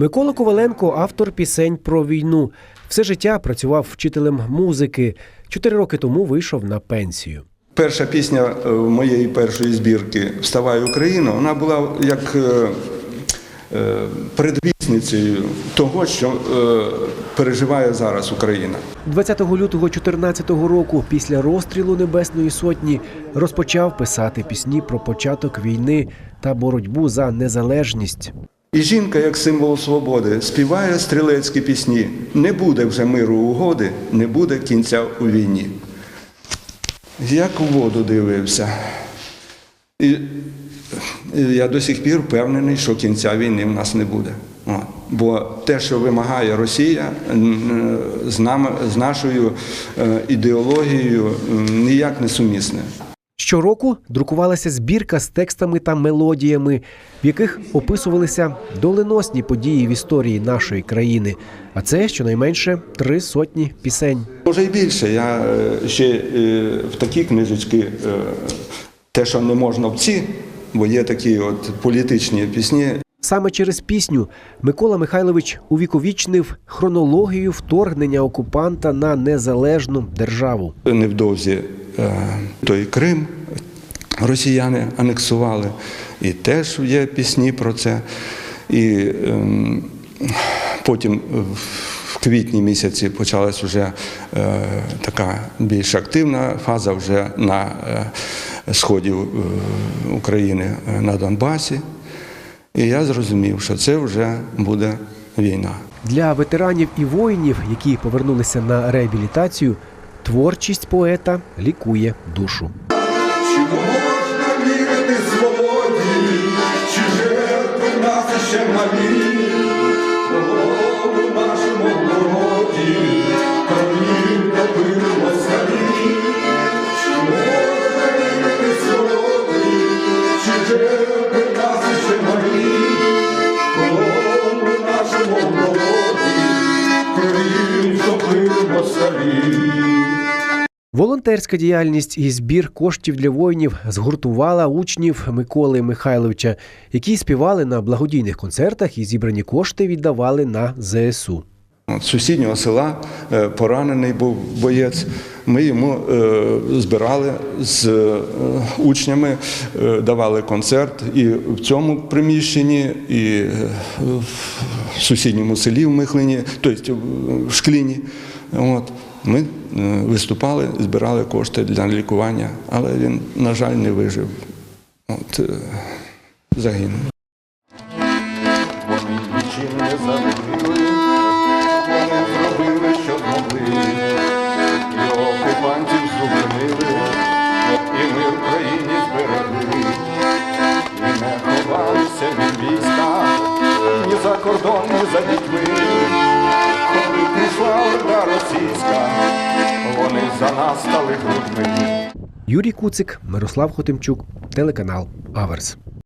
Микола Коваленко автор пісень про війну. Все життя працював вчителем музики. Чотири роки тому вийшов на пенсію. Перша пісня е, моєї першої збірки Вставай Україна, вона була як е, е, передвісницею того, що переживає зараз Україна. 20 лютого 2014 року, після розстрілу Небесної Сотні, розпочав писати пісні про початок війни та боротьбу за незалежність. І жінка, як символ свободи, співає стрілецькі пісні. Не буде вже миру угоди, не буде кінця у війні. Як у воду дивився. І я до сих пір впевнений, що кінця війни в нас не буде. Бо те, що вимагає Росія, з, нами, з нашою е, ідеологією ніяк не сумісне. Щороку друкувалася збірка з текстами та мелодіями, в яких описувалися доленосні події в історії нашої країни. А це щонайменше три сотні пісень. Може і більше. Я е, ще е, в такі книжечки, е, те, що не можна в ці, бо є такі от політичні пісні. Саме через пісню Микола Михайлович увіковічнив хронологію вторгнення окупанта на незалежну державу. Невдовзі той Крим росіяни анексували, і теж є пісні про це. І ем, потім в квітні місяці почалась вже е, така більш активна фаза вже на е, сході е, України е, на Донбасі. І я зрозумів, що це вже буде війна. Для ветеранів і воїнів, які повернулися на реабілітацію, творчість поета лікує душу. Чи можна вірити свободі, чи жертви нас ще малі, голову нашу Волонтерська діяльність і збір коштів для воїнів згуртувала учнів Миколи Михайловича, які співали на благодійних концертах і зібрані кошти віддавали на ЗСУ. З сусіднього села е, поранений був боєць. Ми йому е, збирали з е, учнями, е, давали концерт і в цьому приміщенні, і в сусідньому селі в Михлині, тобто в Шкліні. От. Ми виступали, збирали кошти для лікування, але він, на жаль, не вижив. От, загинув. За кордон, і за дітьми. Коли прийшла орда російська, вони за нас стали грудьми. Юрій Куцик, Мирослав Хотимчук, телеканал Аверс.